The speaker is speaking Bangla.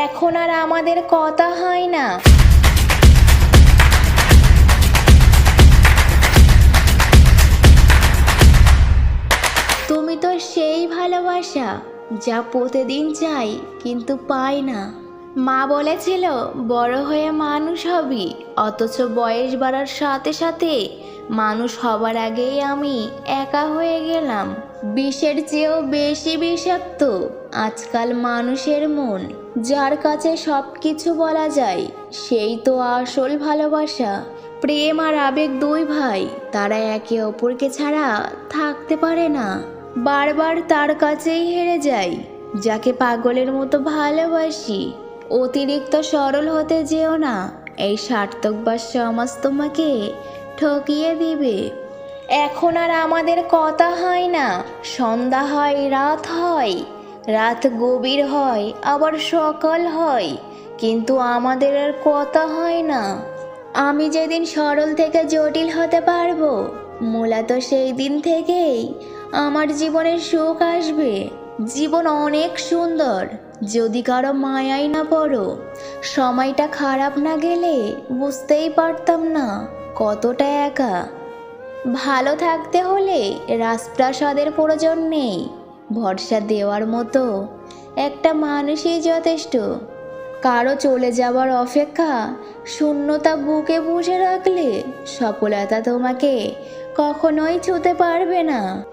এখন আর আমাদের কথা হয় না। তুমি তো সেই ভালোবাসা যা প্রতিদিন চাই, কিন্তু পাই না। মা বলেছিল, বড় হয়ে মানুষ হবি, অথচ বয়স বাড়ার সাথে সাথে মানুষ হবার আগেই আমি একা হয়ে গেলাম। বিষের চেয়েও বেশি বিষাক্ত, আজকাল মানুষের মন। যার কাছে সব কিছু বলা যায়, সেই তো আসল ভালোবাসা। প্রেম আর আবেগ দুই ভাই, তারা একে অপরকে ছাড়া থাকতে পারে না। বারবার তার কাছেই হেরে যাই, যাকে পাগলের মতো ভালোবাসি। অতিরিক্ত সরল হতে যেও না। এই সার্থকবাস সমাজ তোমাকে ঠকিয়ে দিবে। এখন আর আমাদের কথা হয় না। সন্ধ্যা হয়, রাত হয়। রাত গভীর হয়, আবার সকাল হয়। কিন্তু আমাদের আর কথা হয় না। আমি যেদিন সরল থেকে জটিল হতে পারব, মূলত সেই দিন থেকেই আমার জীবনে সুখ আসবে। জীবন অনেক সুন্দর, যদি কারও মায়াই না পড়ো, সময়টা খারাপ না গেলে বুঝতেই পারতাম না কতটা একা। ভালো থাকতে হলে রাজপ্রাসাদের প্রয়োজন নেই, ভরসা দেওয়ার মতো একটা মানুষই যথেষ্ট। কারও চলে যাওয়ার অপেক্ষা শূন্যতা বুকে বুঝে রাখলে সফলতা তোমাকে কখনোই ছুতে পারবে না।